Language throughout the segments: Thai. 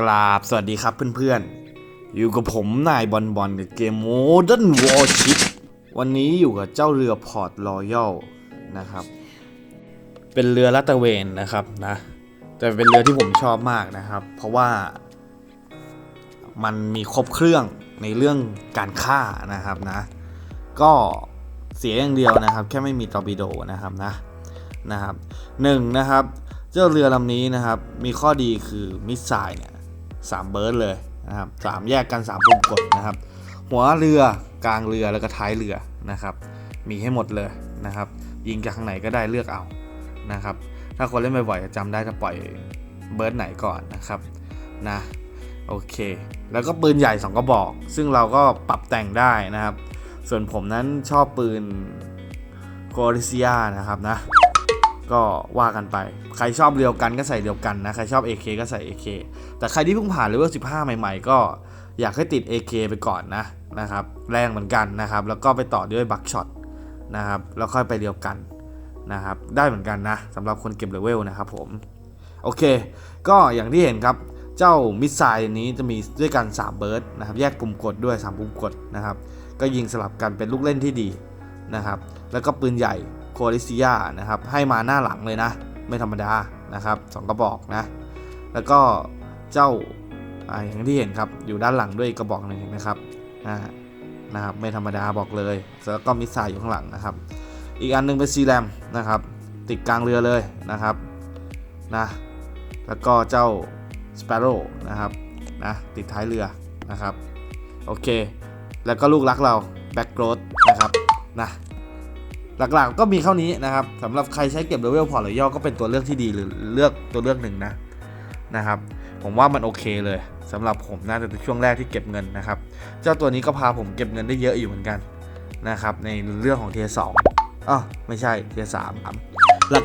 กราบสวัสดีครับเพื่อนๆ อยู่กับผมนายบอลบอลกับเกม Modern Warship วันนี้อยู่กับเจ้าเรือพอร์ตรอยัลนะครับ เป็นเรือลาดตะเวนนะครับนะ แต่เป็นเรือที่ผมชอบมากนะครับ เพราะว่า มันมีครบเครื่องในเรื่องการฆ่านะครับนะ ก็เสียอย่างเดียวนะครับ แค่ไม่มีตอร์ปิโดนะครับนะนะครับหนึ่งนะครับ เจ้าเรือลำนี้นะครับ มีข้อดีคือมิสไซล์เนี่ย สามเบิร์ดเลยนะครับสามแยกกันสามปุ่มกดนะครับ หัวเรือกลางเรือแล้วก็ท้ายเรือนะครับ มีให้หมดเลยนะครับ ยิงจากข้างไหนก็ได้เลือกเอานะครับ ถ้าคนเล่นบ่อยๆจะจำได้จะปล่อยเบิร์ดไหนก่อนนะครับนะโอเค แล้วก็ปืนใหญ่ 2กระบอก ซึ่งเราก็ปรับแต่งได้นะครับ ส่วนผมนั้นชอบปืนโคริเซียนะครับนะ ก็ว่ากันไป ใครชอบเรียวกันก็ใส่เรียวกันนะ ใครชอบ AK ก็ใส่ AK แต่ใครที่เพิ่งผ่านเลเวล15 ใหม่ ๆ ก็อยากให้ติด AK ไปก่อนนะนะครับแรงเหมือนกันนะครับ แล้วก็ไปต่อด้วยบักช็อตนะครับแล้วค่อยไปเรียวกันนะครับได้เหมือนกันนะสำหรับคนเก็บเลเวลนะครับผมโอเค ก็อย่างที่เห็นครับเจ้ามิสไซล์นี้จะมีด้วยกัน 3 เบิร์ดนะครับแยกปุ่มกดด้วย 3 ปุ่มกดนะครับก็ยิงสลับกันเป็นลูกเล่นที่ดีนะครับแล้วก็ปืนใหญ่โคลิซิยานะครับให้มาหน้าหลังเลยนะ ไม่ธรรมดานะครับสองกระบอกนะแล้วก็ เจ้าอย่างที่เห็นครับอยู่ด้านหลังด้วยกระบอกหนึ่งนะครับนะครับไม่ธรรมดาบอกเลยแล้วก็มิสไซล์อยู่ข้างหลังนะครับ อีกอันหนึงเป็นซีแรมนะครับ ติดกลางเรือเลยนะครับนะแล้วก็เจ้าสเปโร่นะครับนะติดท้ายเรือนะครับโอเค แล้วก็ลูกรักเราแบ็กโกรดนะครับนะหลักๆก็มีเท่านี้นะครับสำหรับใครใช้เก็บเลเวลพอร์ตหรือย่อก็เป็นตัวเลือกที่ดีหรือเลือกตัวเลือกหนึ่งนะนะครับ ผมว่ามันโอเคเลยสำหรับผมน่าจะเป็นช่วงแรกที่เก็บเงินนะครับ เจ้าตัวนี้ก็พาผมเก็บเงินได้เยอะอยู่เหมือนกันนะครับในเรื่องของเทียสองอ๋อไม่ใช่เทียสาม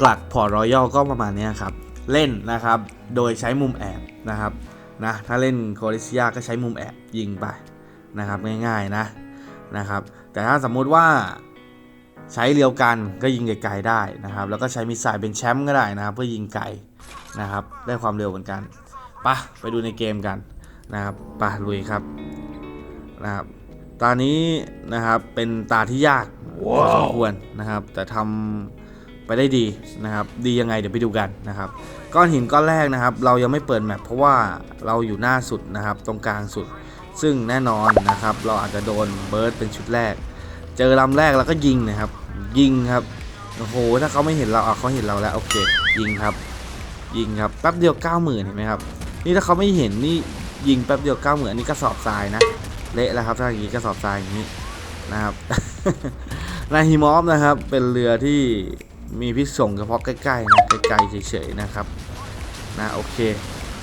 หลักๆ พอร์รอยัลก็ประมาณนี้ครับ เล่นนะครับ โดยใช้มุมแอบนะครับนะถ้าเล่นโคลิเซิยก็ใช้มุมแอบยิงไปนะครับง่ายๆนะนะครับแต่ถ้าสมมุติว่าใช้เรียวกันก็ยิงไกลๆได้นะครับ แล้วก็ใช้มิสไซล์เป็นแชมป์ก็ได้นะครับ เพื่อยิงไกลนะครับ ได้ความเร็วเหมือนกัน ปะไปดูในเกมกันนะครับไปะลุยครับนะครับตานี้นะครับเป็นตาที่ยากพอสมควรนะครับ แต่ทำไปได้ดีนะครับ ดียังไงเดี๋ยวไปดูกันนะครับ ก้อนหินก้อนแรกนะครับ เรายังไม่เปิดแมปเพราะว่าเราอยู่หน้าสุดนะครับ ตรงกลางสุด ซึ่งแน่นอนนะครับ เราอาจจะโดนเบิร์ดเป็นชุดแรก เจอลำแรกแล้วก็ยิงนะครับ ยิงครับโอ้โหถ้าเขาไม่เห็นเราอะเขาเห็นเราแล้วโอเค ยิงครับ ยิงครับแป๊บเดียว 90,000เห็นไหมครับ นี่ถ้าเขาไม่เห็นนี่ยิงแป๊บเดียว90,000อันนี้กระสอบทรายนะเละแล้วครับถ้าอย่างนี้กระสอบทรายอย่างนี้นะครับนาฮิมอฟนะครับ เป็นเรือที่มีพิษส่งเฉพาะใกล้ๆนะไกลๆเฉยๆนะครับนะโอเค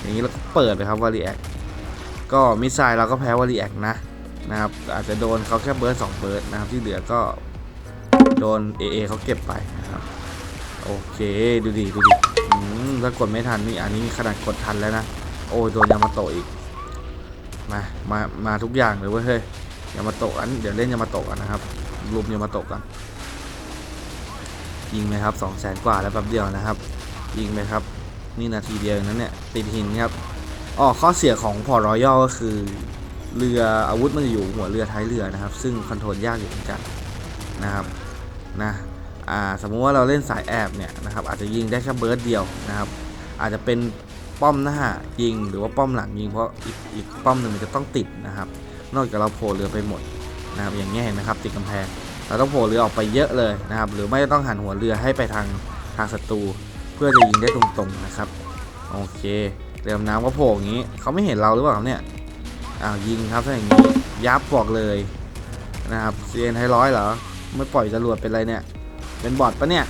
อย่างนี้เราก็เปิดเลยครับวารีแอคก็มิสไซล์เราก็แพ้วารีแอคนะนะครับอาจจะโดนเขาแค่เบิร์ดสองเบิร์ดนะครับที่เหลือก็โดน AA เขาเก็บไปนะครับโอเคดูดิดูดิถ้ากดไม่ทันนี่อันนี้ขนาดกดทันแล้วนะ โอ้ยโดนยามาโตะอีก มา มา มาทุกอย่างเลยเว้ยเฮ้ยยามาโตะอันเดี๋ยวเล่นยามาโตะกันนะครับรูมยามาโตะกัน ยิงไหมครับสองแสนกว่าแล้วแป๊บเดียวนะครับ ยิงไหมครับ นี่นาทีเดียวนั้นเนี่ยติดหินครับอ๋อข้อเสียของพอร์รอยัลก็คือเรืออาวุธมันจะอยู่หัวเรือท้ายเรือนะครับ ซึ่งคอนโทรลยากอยู่เหมือนกันนะครับนะอ่าสมมุติว่าเราเล่นสายแอบเนี่ยนะครับอาจจะยิงได้แค่เบิร์ดเดียวนะครับ อาจจะเป็น ป้อมหน้ายิงหรือว่าป้อมหลังยิงเพราะอีกอีกป้อมหนึ่งมันจะต้องติดนะครับ นอกจากเราโผล่เรือไปหมดนะครับอย่างเงี้ยเห็นไหมครับติดกำแพงเราต้องโผล่เรือออกไปเยอะเลยนะครับ หรือไม่ต้องหันหัวเรือให้ไปทางทางศัตรูเพื่อจะยิงได้ตรงๆนะครับโอเคเรือดำน้ำก็โผล่อย่างนี้เขาไม่เห็นเราหรือเปล่าครับเนี่ยอ้าวยิงครับถ้าอย่างนี้ยับบอกเลยนะครับเซียนไทร้อยเหรอไม่ปล่อยจรวดเป็นไรเนี่ย เป็นบอทปะเนี่ย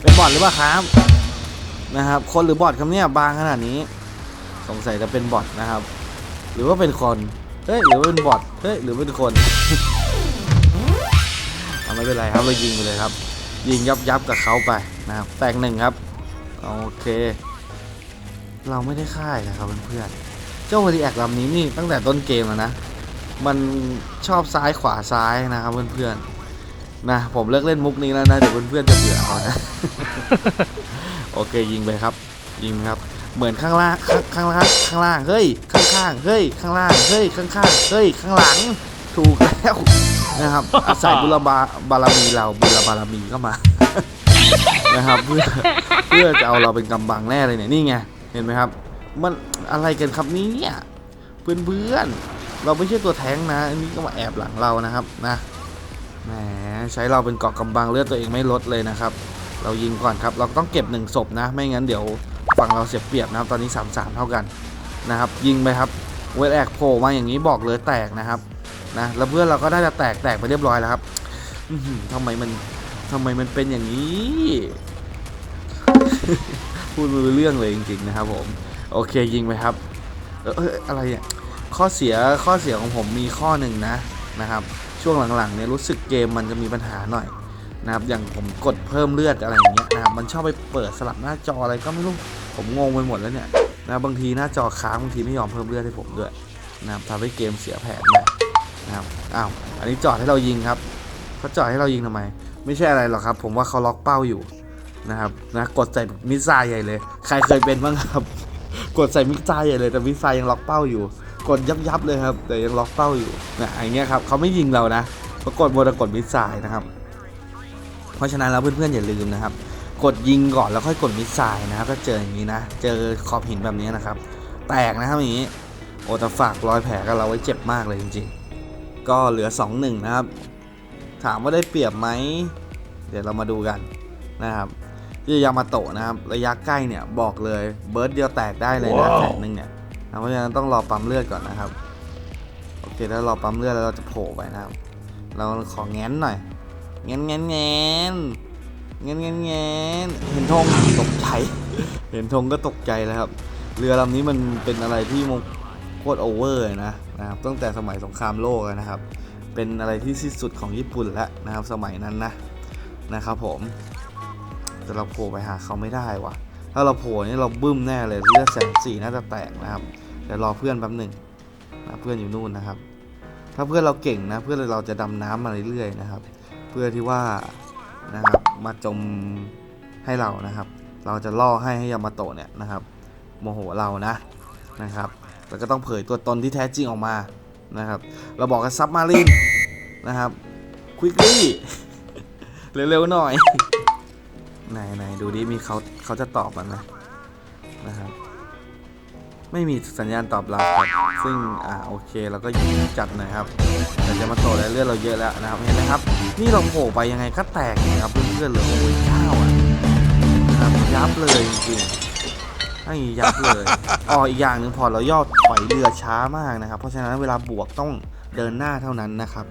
เป็นบอทหรือเปล่าครับ นะครับ คนหรือบอทครับเนี่ยบางขนาดนี้ สงสัยจะเป็นบอทนะครับ หรือว่าเป็นคน เฮ้ย หรือว่าเป็นบอท เฮ้ย หรือเป็นคนเอาไม่เป็นไรครับเรายิงไปเลยครับ ยิงยับยับกับเขาไปนะครับ แตกหนึ่งครับ โอเค เราไม่ได้ค่ายนะครับเพื่อนๆ เจ้าวอรีแอคลำนี้นี่ตั้งแต่ต้นเกมแล้วนะ มันชอบซ้ายขวาซ้ายนะครับเพื่อนๆ นะผมเลิกเล่นมุกนี้แล้วนะเดี๋ยวเพื่อนๆจะเบื่อเอานะโอเคยิงไปครับ ยิงครับ เหมือนข้างล่างข้างข้างล่างข้างล่างเฮ้ยข้างข้างเฮ้ยข้างล่างเฮ้ยข้างข้างเฮ้ยข้างหลังถูกแล้วนะครับอาศัยบุรบาบารมีเราบุรบารมีก็มานะครับเพื่อเพื่อจะเอาเราเป็นกำบังแน่เลยเนี่ยนี่ไงเห็นไหมครับ มันอะไรกันครับเนี่ยเพื่อนเพื่อนๆเราไม่ใช่ตัวแท้งนะอันนี้ก็มาแอบหลังเรานะครับนะแหม ใช้เราเป็นเกาะกำบังเลือดตัวเองไม่ลดเลยนะครับ เรายิงก่อนครับ เราต้องเก็บหนึ่งศพนะ ไม่งั้นเดี๋ยวฝั่งเราเสียเปรียบนะครับ ตอนนี้3ามสามเท่ากันนะครับ ยิงไปครับ เวทแอกโผล่มาอย่างนี้บอกเลยแตกนะครับ นะ แล้วเพื่อนเราก็ได้จะแตกแตกไปเรียบร้อยแล้วครับอื้อหือทำไมมันทำไมมันเป็นอย่างนี้ พูดไม่รู้เรื่องเลยจริงๆนะครับผม โอเคยิงไปครับ เออเอยอะไรเนี่ยข้อเสียข้อเสียของผมมีข้อหนึ่งนะนะครับ ช่วงหลังๆเนี่ยรู้สึกเกมมันจะมีปัญหาหน่อยนะครับอย่างผมกดเพิ่มเลือดอะไรอย่างเงี้ยนะครับมันชอบไปเปิดสลับหน้าจออะไรก็ไม่รู้ผมงงไปหมดแล้วเนี่ยนะบางทีหน้าจอค้างบางทีไม่ยอมเพิ่มเลือดให้ผมด้วยนะครับทำให้เกมเสียแผนไปนะครับอ้าวอันนี้จอดให้เรายิงครับเขาจอดให้เรายิงทำไม ไม่ใช่อะไรหรอกครับ ผมว่าเขาล็อกเป้าอยู่นะครับนะกดใส่มิสไซล์ใหญ่เลย ใครเคยเป็นบ้างครับ กดใส่มิกไซล์ใหญ่เลยแต่มิกไซล์ยังล็อกเป้าอยู่ กดยับยับๆเลยครับ แต่ยังล็อกเป้าอยู่นะอย่างเงี้ยครับเขาไม่ยิงเรานะปรากฏโมดกดมิสไซล์นะครับ เพราะฉะนั้นแล้วเพื่อนๆอย่าลืมนะครับ กดยิงก่อนแล้วค่อยกดมิสไซล์นะครับก็เจออย่างนี้นะ เจอขอบหินแบบนี้นะครับ แตกนะครับอย่างนี้ โอแต่ฝากรอยแผลกับเราไว้เจ็บมากเลยจริงๆ ก็เหลือ 2-1 นะครับ ถามว่าได้เปรียบไหม เดี๋ยวเรามาดูกันนะครับที่ยามาโตะนะครับ ระยะใกล้เนี่ยบอกเลยเบิร์ดเดียวแตกได้เลยนะว้าวแผลหนึ่งเนี่ยนะ เพราะฉะนั้นต้องรอปั๊มเลือดก่อนนะครับโอเคถ้ารอปั๊มเลือดแล้วเราจะโผล่ไปนะครับ เราขอแง้นหน่อยแง้นแง้นแง้นแง้นแง้นแง้นเห็นธงตกใจ เห็นธงก็ตกใจแล้วครับ เรือลำนี้มันเป็นอะไรที่มโคตรโอเวอร์นะนะครับตั้งแต่สมัยสงครามโลกนะครับ เป็นอะไรที่ที่สุดของญี่ปุ่นแล้วนะครับ สมัยนั้นนะนะครับผมแต่เราโผล่ไปหาเขาไม่ได้ว่ะ ถ้าเราโผล่นี่เราบึ้มแน่เลยเลือดแสนสี่น่าจะแตกนะครับ ดี๋ยวรอเพื่อนแป๊บหนึ่งนะเพื่อนอยู่นู่นนะครับ ถ้าเพื่อนเราเก่งนะ เพื่อนเราจะดำน้ำมาเรื่อยๆนะครับ เพื่อที่ว่านะครับมาจมให้เรานะครับ เราจะล่อให้ให้ยามาโตะเนี่ยนะครับโมโหเรานะนะครับ แล้วก็ต้องเผยตัวตนที่แท้จริงออกมานะครับ เราบอกกับซับมารีนนะครับควิกลี่เร็วๆหน่อยไหนไหนดูดิมีเขาเขาจะตอบมันไหมนะครับ ไม่มีสัญญาณตอบรับครับซึ่งอ่าโอเคเราก็ยิงจัดหน่อยครับแต่จะมาโตแล้วเลือดเราเยอะแล้วนะครับเห็นไหมครับ นี่เราโผล่ไปยังไงก็แตกนะครับเพื่อนๆเหลยโอ้ยเก้าอะนะครับยับเลยจริงๆให้ยับเลยอ๋ออีกอย่างหนึ่งพอเราย่อถอยเรือช้ามากนะครับ เพราะฉะนั้นเวลาบวกต้องเดินหน้าเท่านั้นนะครับ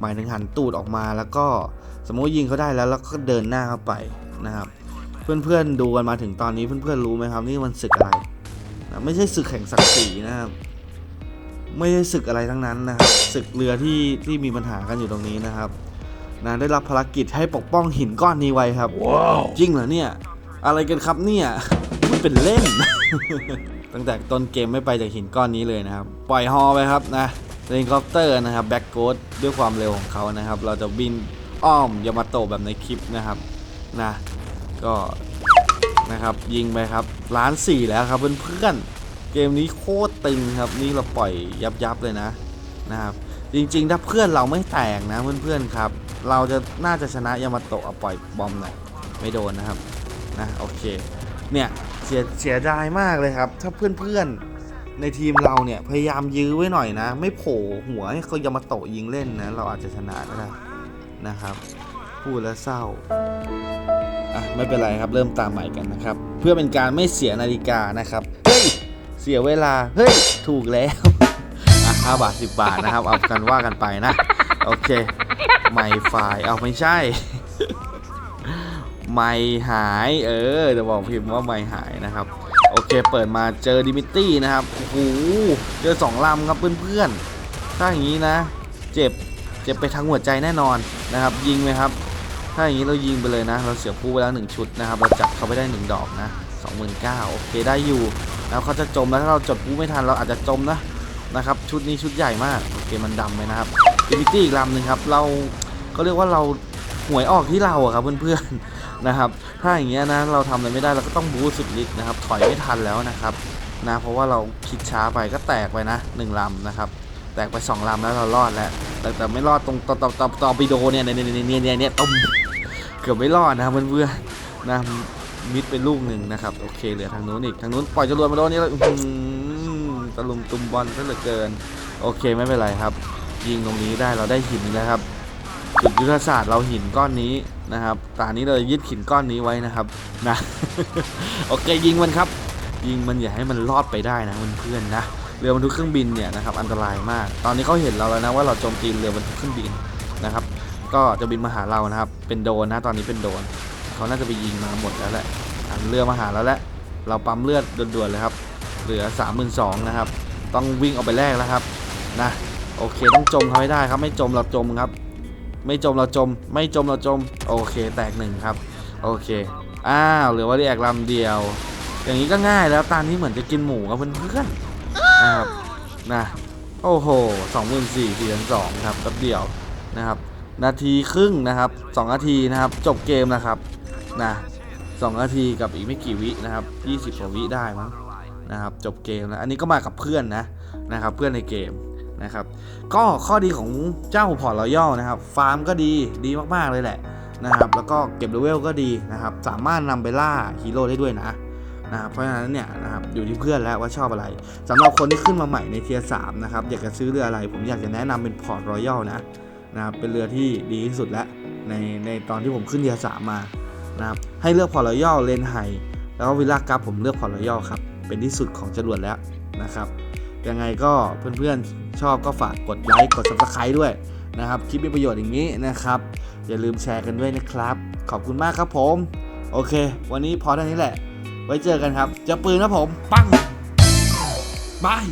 หมายถึงหันตูดออกมาแล้วก็สมมติยิงเขาได้แล้วแล้วก็เดินหน้าเข้าไปนะครับ เพื่อนๆดูกันมาถึงตอนนี้เพื่อนๆรู้ไหมครับ นี่มันศึกอะไร นะไม่ใช่ศึกแข่งศักดิ์ศรีนะครับไม่ได้ศึกอะไรทั้งนั้นนะครับศึกเรือที่ที่มีปัญหากันอยู่ตรงนี้นะครับนะได้รับภารกิจให้ปกป้องหินก้อนนี้ไว้ครับว้าวจริงเหรอเนี่ย อะไรกันครับเนี่ยมันเป็นเล่น ตั้งแต่ต้นเกมไม่ไปจากหินก้อนนี้เลยนะครับ ปล่อยฮอไปครับนะเฮลิคอปเตอร์นะครับแบ็กโกดด้วยความเร็วของเขานะครับ เราจะบินอ้อมยามาโตะแบบในคลิปนะครับนะก็ นะครับ ยิงไปครับล้านสี่แล้วครับเพื่อนๆเกมนี้โคตรตึงครับนี่เราปล่อยยับยับเลยนะนะครับ จริงๆ ถ้าเพื่อนเราไม่แตกนะเพื่อนๆครับ เราจะน่าจะชนะยามาโตะเอาปล่อยบอมหน่อยไม่โดนนะครับนะโอเคเนี่ยเสียเสียดายมากเลยครับ ถ้าเพื่อนๆในทีมเราเนี่ยพยายามยื้อไว้หน่อยนะ ไม่โผล่หัวให้เขายามาโตะยิงเล่นนะเราอาจจะชนะก็ได้นะครับพูดแล้วเศร้า อะไม่เป็นไรครับเริ่มตามใหม่กันนะครับ เพื่อเป็นการไม่เสียนาฬิกานะครับ เฮ้ย เสียเวลา เฮ้ย ถูกแล้วอะห้าบาทสิบบาทนะครับ เอากันว่ากันไปนะ โอเค ไม่ไฟล์เอาไม่ใช่ ไม่หาย เออจะบอกพิมพ์ว่าไม่หายนะครับ โอเค เปิดมาเจอดิมิตี้นะครับ โอ้โห เจอสองลำครับเพื่อนๆ ถ้าอย่างนี้นะ เจ็บ เจ็บไปทั้งหัวใจแน่นอนนะครับ ยิงไหมครับ ถ้าอย่างนี้เรายิงไปเลยนะ เราเสียผู้ไปแล้วหนึ่งชุดนะครับ เราจับเขาไปได้หนึ่งดอกนะสองหมื่นเก้าโอเคได้อยู่ แล้วเขาจะจมแล้วถ้าเราจดผู้ไม่ทันเราอาจจะจมนะนะครับ ชุดนี้ชุดใหญ่มากโอเคมันดำไปนะครับอิมิตี้อีกลำหนึ่งครับ เราเขาเรียกว่าเราหวยออกที่เราอะครับเพื่อนๆนะครับ ถ้าอย่างเงี้ยนะเราทำอะไรไม่ได้เราก็ต้องบูสุดฤทธิ์นะครับ ถอยไม่ทันแล้วนะครับนะเพราะว่าเราคิดช้าไปก็แตกไปนะหนึ่งลำนะครับ แตกไปสองลำแล้วเรารอดแล้วแต่แต่ไม่รอดตรงตอนตอนตอตอปิโดเนี่ยเนี่ยเนี่ยเนี่ยเนี่ยเนี่ยต้ม กือบไม่รอดนะครับเพื่อนๆนะมิดไปลูกหนึ่งนะครับโอเคเหลือทางนู้นอีกทางนู้นปล่อยจรวดมาโดนนี่แล้วตะลุมตุมบอลซะเหลือเกิน โอเคไม่เป็นไรครับ ยิงตรงนี้ได้เราได้หินนะครับจุดยุทธศาสตร์เราหินก้อนนี้นะครับตานี้เรายึดหินก้อนนี้ไว้นะครับนะโอเคยิงมันครับ ยิงมันอย่าให้มันรอดไปได้นะเพื่อนๆนะเรือบรรทุกเครื่องบินเนี่ยนะครับอันตรายมาก ตอนนี้เขาเห็นเราแล้วนะว่าเราโจมตีเรือบรรทุกเครื่องบิน ก็จะบินมาหาเรานะครับ เป็นโดนนะตอนนี้เป็นโดน เขาน่าจะไปยิงมาหมดแล้วแหละเรือมาหาเราแล้วเราปั๊มเลือดด่วนๆเลยครับ เหลือ 3 2 0 0 0นะครับ ต้องวิ่งออกไปแลกแล้วครับนะโอเคต้องจมเขาให้ได้ครับ ไม่จมเราจมครับ ไม่จมเราจม ไม่จมเราจม โอเค แตกหนึ่งครับ โอเคอ้าวเหลือว่าแอกลำเดียว อย่างนี้ก็ง่ายแล้วตานี้เหมือนจะกินหมูครับเพื่อนๆนะครับนะโอ้โหสองหมื่นสี่สี่พันสองครับแป๊บเดียวนะครับ นาทีครึ่งนะครับสองนาทีนะครับ จบเกมนะครับนะสองนาทีกับอีกไม่กี่วินะครับยี่สิบกว่าวิได้มั้งนะครับ จบเกมแล้วอันนี้ก็มากับเพื่อนนะนะครับ เพื่อนในเกมนะครับ ก็ข้อดีของเจ้าพอร์ตรอยัลนะครับ ฟาร์มก็ดีดีมากๆเลยแหละนะครับ แล้วก็เก็บเลเวลก็ดีนะครับ สามารถนำไปล่าฮีโร่ได้ด้วยนะนะครับเพราะฉะนั้นเนี่ยนะครับอยู่ที่เพื่อนแล้วว่าชอบอะไรสำหรับคนที่ขึ้นมาใหม่ในเทียร์สามนะครับอยากจะซื้อเรืออะไร ผมอยากจะแนะนำเป็นพอร์ตรอยัลนะ นะครับเป็นเรือที่ดีที่สุดแล้วในในตอนที่ผมขึ้นเทียร์สามมานะครับให้เลือกพอร์ตรอยัลเลนไฮแล้วก็วิลล่ากับผมเลือกพอร์ตรอยัลครับเป็นที่สุดของจรวดแล้วนะครับยังไงก็เพื่อนๆชอบก็ฝากกดไลค์กด subscribe ด้วยนะครับคลิปมีประโยชน์อย่างนี้นะครับอย่าลืมแชร์กันด้วยนะครับ ขอบคุณมากครับผม โอเค วันนี้พอเท่านี้แหละ ไว้เจอกันครับ จะปืนครับผม ปังบาย